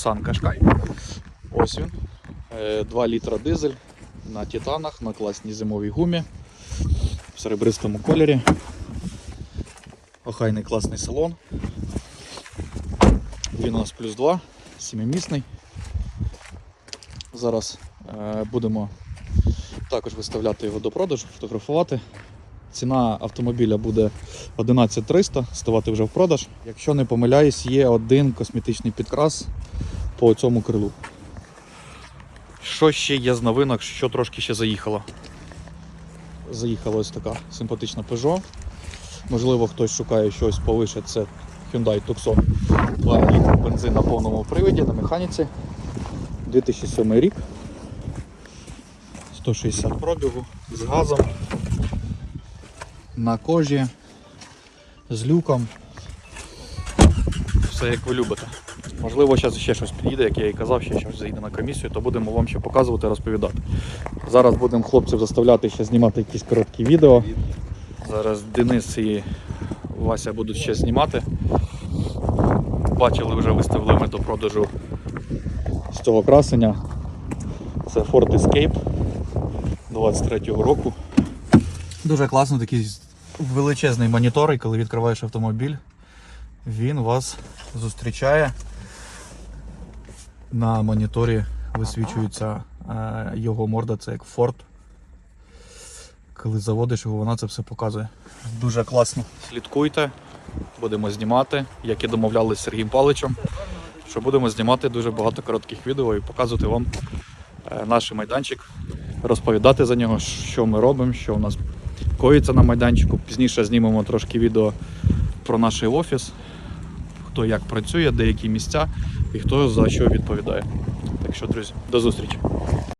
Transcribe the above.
Nissan Qashqai. Ось він. 2 літра дизель на титанах, на класній зимовій гумі в серебристому кольорі. Охайний класний салон. Він у нас плюс 2, сімимісний. Зараз е, будемо також виставляти його до продажу, фотографувати. Ціна автомобіля буде 11300, ставати вже в продаж. Якщо не помиляюсь, є один косметичний підкрас по цьому крилу. Що ще є з новинок, що трошки ще заїхало? Заїхала ось така симпатична Peugeot. Можливо, хтось шукає щось повише, це Hyundai Tucson 2 літри бензин на повному приводі на механіці. 2007 рік. 160 пробігу з газом. На кожі, з люком. Все як ви любите. Можливо, зараз ще щось підійде, як я і казав, ще щось заїде на комісію, то будемо вам ще показувати, розповідати. Зараз будемо хлопців заставляти ще знімати якісь короткі відео. Зараз Денис і Вася будуть ще знімати. Бачили, вже виставили ми до продажу з цього красення. Це Ford Escape 23-го року. Дуже класно, такий величезний монітор, і коли відкриваєш автомобіль, він вас зустрічає. На моніторі висвічується е, його морда, це як Ford. Коли заводиш його, вона це все показує. Дуже класно. Слідкуйте, будемо знімати, як і домовлялися з Сергієм Паличем, що будемо знімати дуже багато коротких відео і показувати вам е, наш майданчик, розповідати за нього, що ми робимо, що у нас коїться на майданчику. Пізніше знімемо трошки відео про наш офіс, хто як працює, деякі місця і хто за що відповідає. Так що, друзі, до зустрічі!